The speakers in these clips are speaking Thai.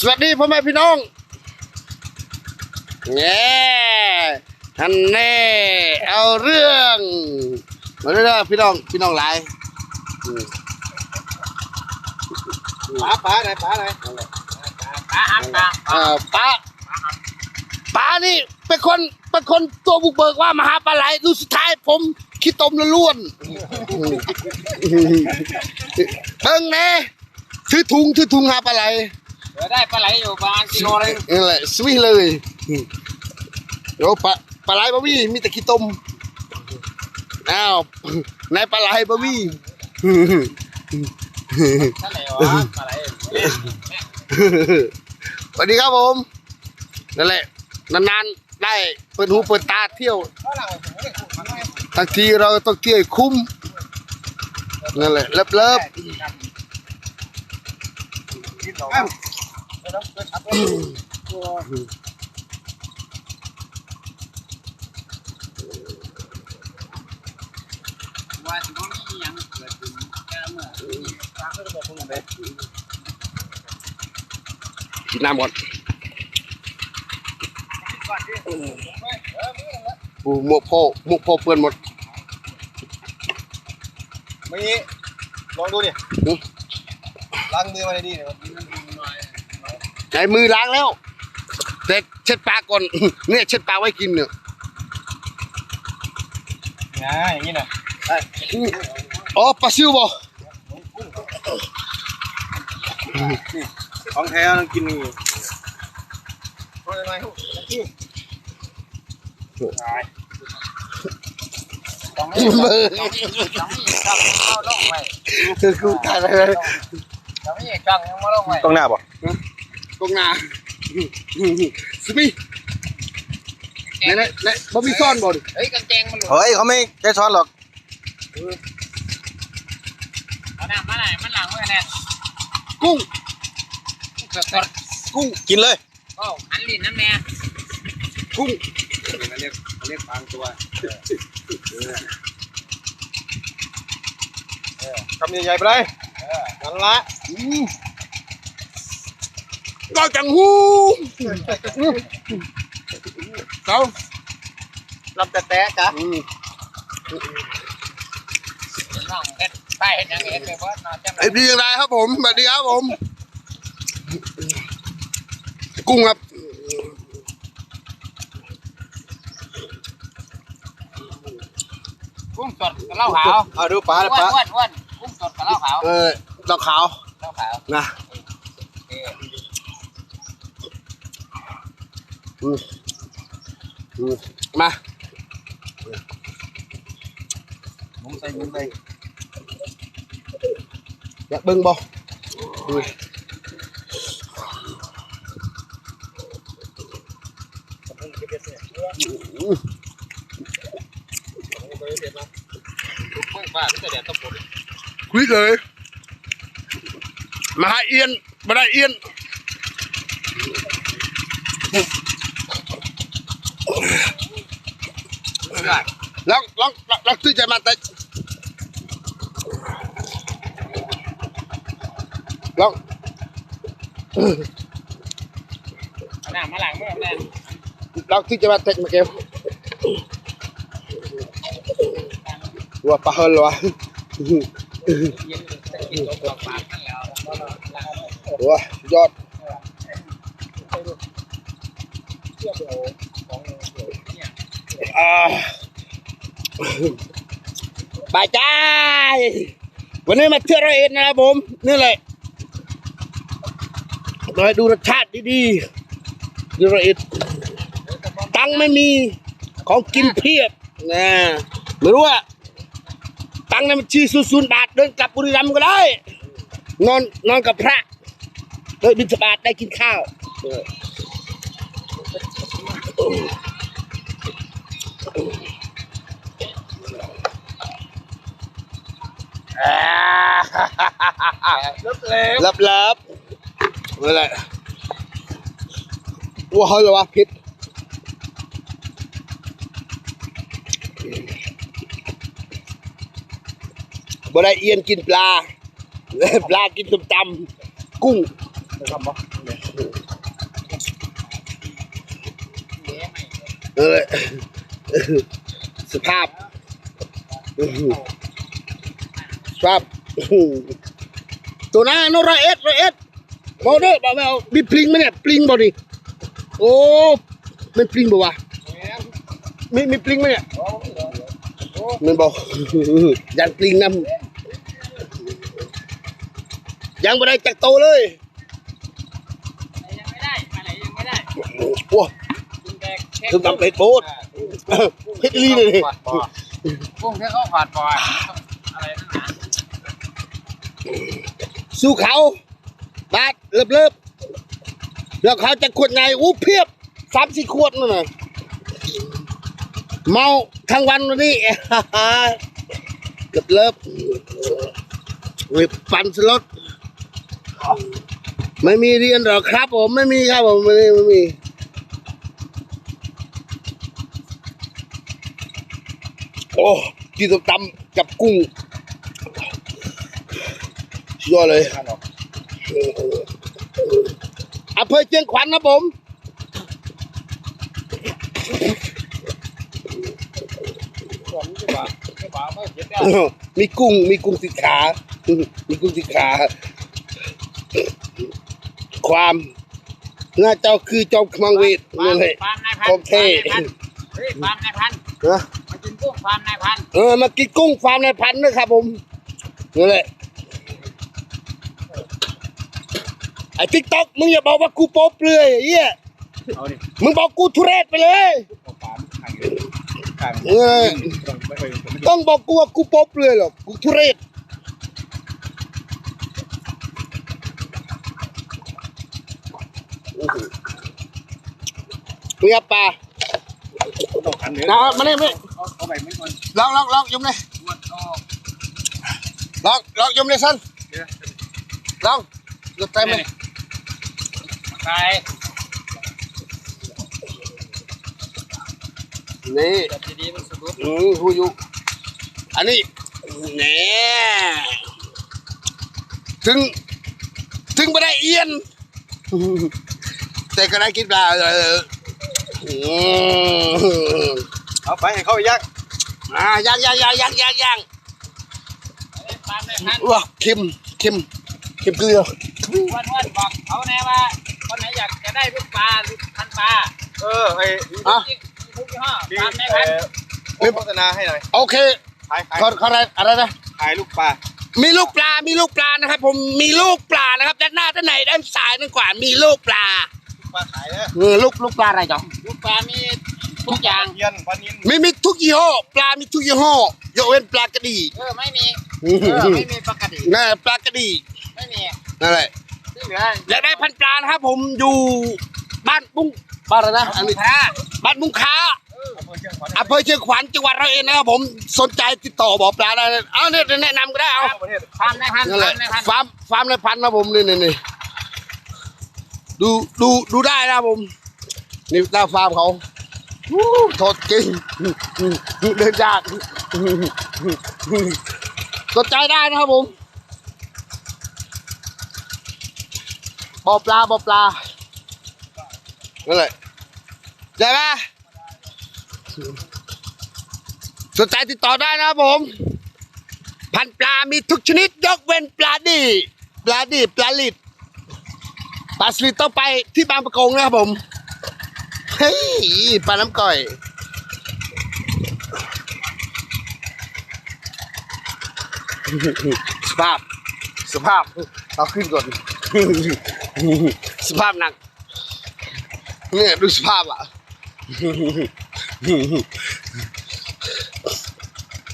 สวัสดีพ่อแม่พี่น้องแง่ฮันแน่เอาเรื่องมาเรื่อยๆพี่น้องพี่น้องหลายอืมป๋าป๋าไหนป๋าไหนขาหักกลางเอ่อป้าป้านี่เป็นคนเป็นคนตัวบุกเบิกว่ามาหาปลาไหลดูสุดท้ายผมขี้ตมละล้วนเบิ่งแน่ถือถุงถือถุงหาปลาไหล เดี๋ยวได้ปลาไหลอยู่ประมาณกิโลนึงนั่นแหละสวิเลยโอ้ปลาปลาไหลบะมี่มีแต่ขี้ต้มอ้าวในปลาไหลบะมี่ท่านไหนวะปลาไหลสวัสดีครับผมนั่นแหละนานๆได้เปิดหูเปิดตาเที่ยวบางทีเราต้องเที่ยวให้คุ้มนั่นแหละเลิฟเลิฟ ว่าถึงว่ามีอย่างเกิดขึ้นแค่เมื่อฟังก็จะบอกผมเลยกินน้ำก่อนโอ้หมวกพ่อหมวกพ่อเปื้อนหมดมีลองดูดิอืมล้างมือมาเลยดิเนี่ย ใช้มือล้างแล้ว แต่เช็ดปากก่อน เนี่ยเช็ดปากไว้กินเนี่ยง่ายอย่างนี้นะอ๋อปลาซิวบ่ของแท้ต้องกินนี่เพราะอะไรฮู้ต้องมีต้องมีต้องมีกล้องเข้าลงไว้คือกูตายเลยต้องมีกล้องยังมาลงไว้ต้องหน้าบ่ ตรงหน้าสมิไหนไหนไหนบ่มีซ่อนบ่ดิเฮ้ยกางเกงมันหลุดเฮ้ยเขาไม่ใช้ช้อนหรอกเอาหน้ามาไหนมันหลังไว้แน่กุ้งสดสดกุ้งกินเลยโอ้อันลิ้นน้ำแน่กุ้งเรียกเรียกบางตัวคำใหญ่ๆไปเลยนั่นละอืม ก็จังหูเขาลำแต่แต่จ้ะอืมน้องเฮ็ดใต้เฮ็ดยังเฮ็ดเลยเพราะนอนจำไอ้ดีอย่างไรครับผมสวัสดีครับผม กุ้งครับกุ้งสดกับเหล้าขาวเอาดูปลาเลยอ้วนปลาอ้วนอ้วนกุ้งสดกับเหล้าขาวเออดอกขาวเหล้าขาวนะ เออ อืมอืมมามุมใส่มุมใส่อยากเบิ่ ลยมาหาเอียนมาได้เอียนได้ลองลองลองลองตื้อใจมาแต่ลองหน้ามาหลังเมื่อแน่ลองตื้อใจมาแต่มาเก็บว่าปลาเฮลวะยินจะกินตัวปากนั่นแล้วว้าสุดยอดอ่า บายใจวันนี้มาเที่ยวร้อยเอ็ดนะครับผมนี่แหละมาดูรสชาติดีๆดูร้อยเอ็ดตังไม่มีของกินเพียบนะไม่รู้ว่าตังค์ในบัญชีศูนย์บาทเดินกลับบุรีรัมย์ก็ได้ นอนนอนกับพระโดยบิณฑบาตได้กินข้าว ล็บลับลับนั่นแหละว่าวเฮ้ยเหรอวะพิษบ่ได้เอียนกินปลา ปลากินต้มตำกุ้งเออ สภาพสภาพตัวหน้าโนราเอสราเอสบอเดอร์บอกไม่เอามีปลิงไหมเนี่ยปลิงบอดิโอ้ไม่ปลิงบ่วะมีมีปลิงไหมเนี่ยมันบอกยันปลิงนำยังไม่ได้จักโตเลยยังไม่ได้อะไรยังไม่ได้โอ้กินแต่แค่คือทำเป็ดโบด เฮ็ดอีหลีเลยกุ้งแค่ข้าวผัดปอยอะไรนั่นนะสู้เขาบาดเลิบเลิบแล้วเขาจะขวดไงอู้เพียบสามสี่ขวดนั่นน่ะเมาทั้งวันวันนี้เกือบเลิบว้ยปั่นสลดไม่มีเรียนหรอกครับผมไม่มีครับผมไม่มีไม่มี โอ้กินส้มตำกับกุ้งสุดยอดเลยอำเภอเชียงขวัญนะผมผมจะบ่าจะบ่าไม่เจ็บได้มีกุ้ง มีกุ้งติดขา มีกุ้งติดขา ความหน้าเจ้าคือจอมขมังเวทนั่นแหละฟาร์มนายพันโอเคเฮ้ยฟาร์มนายพันนะมา กินกุ้งฟาร์มนายพันเออมากินกุ้งฟาร์มในพันธุ์นะครับผมนั่นแหละไอ้ทิกตอกมึงอย่าบอกว่ากูโป๊เปลือยไอ้เหี้ยเอาดิมึงบอกกูทุเรศไปเลย เอาปามขังขังเออไม่เคยผมไม่ต้องบอกกูว่ากูโป๊เปลือยหรอกกูทุเรศเมียปลาต้องขันเนื้อนะมาเนี่ยไม่เอาเอาไปไม่ก่อนลองลองลองยมเลยปวดคอลองลองยมเลยสันลองยกใจไหมไปนี่จับดีๆมันสะดุดอืมหูอยู่อันนี้แหน่ถึง ถึงไม่ได้เอียน แต่ก็ได้กินปลาเอออืมเอาไปให้เขาไปยัก อ่าย่างย่างย่างย่างย่างย่างฟาร์มนายพันว้าเค็มเค็มเค็มเกลือวันวันบอกเขาแน่ว่าคนไหนอยากจะได้ลูกปลาลูกพันปลาเออไอ้อะทุกยี่ห้อที่ฟาร์มนายเอ่พันอโฆษณาให้หน่อยโอเคขายขายเขาเขาอะไรอะไรนะขายลูกปลามีลูกปลา มีลูกปลานะครับ ผม มีลูกปลานะครับ ด้านหน้า ด้านไหนด้านซ้ายด้านขวา มีลูกปลา ปลาขายนะเออลูก ลูกปลาอะไรจ๊ะลูกปลา มี ทุกอย่างเยียนปลานินมีมีทุกยี่ห้อปลา มีทุกยี่ห้อยกเว้นปลากระดีเออไม่มีอืเออไม่มีปกตินั่นแหละปลากระดีไม่มีนั่นแหละที่เหลืออยากได้พันธุ์ปลานะครับ ผมอยู่บ้านบุ้งบ้านอะไรนะอันนี้พระบ้านบุ้งค้าอำเภอเชียงขวัญอำเภอเชียงขวัญจังหวัดร้อยเอ็ดนะครับผมสนใจติดต่อบอกปลาได้เลยเอาเนี่ยแนะนำก็ได้เอาทั่วประเทศฟาร์มนายพันนั่นแหฟาละร์มนายพันฟาร์มฟาร์มในพันธุ์นะผมนี่นี่นี่ดูดูดูได้นะครับผมนี่หน้าฟาร์มเขาวู้โทษจริง เดินยากสนใจได้นะครับผมบอปลาบอปลานั่นแหละได้ไหมสนใจติดต่อได้นะครับผม พันปลามีทุกชนิด ยกเว้นปลาดีปลาดีปลาลิดปลาสลิดต้องไปที่บางประกงนะครับผม เฮ้ยปลาน้ำก่อยสภาพสภาพเอาขึ้นก่อนสภาพหนักเนี่ยดูสภาพอะ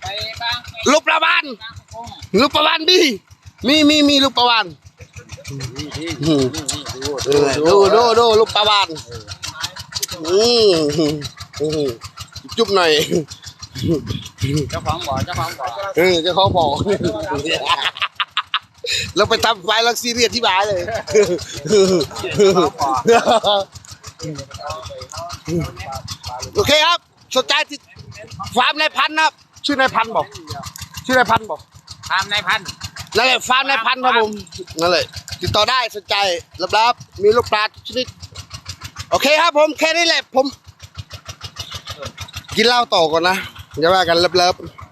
ไปบางไปลูกปลาบานบางประกงลูกปลาวานดิมีมีมีลูกปลาวานเออดูดูดูลูกปลาวา นอืมอืมจุ๊บหน่อยเจ้าของบ่อเจ้าของบ่อเออเจะเขาบอกเราไปทำไฟลักซีเรียสที่บ้านเลยโอเคครับสนใจติดฟาร์มนายพันธุ์นะครับ ชื่อนายพันธุ์บอกชื่อนายพันธุ์บอกฟาร์มนายพันนนั่นแหละฟาร์มในพันธุ์ครับผมนั่นแหละติดต่อได้สนใจรับๆมีลูกปลาทุกชนิด โอเคครับผมแค่นี้แหละผม กินเหล้าต่อก่อนนะอย่าว่ากันเลิฟๆ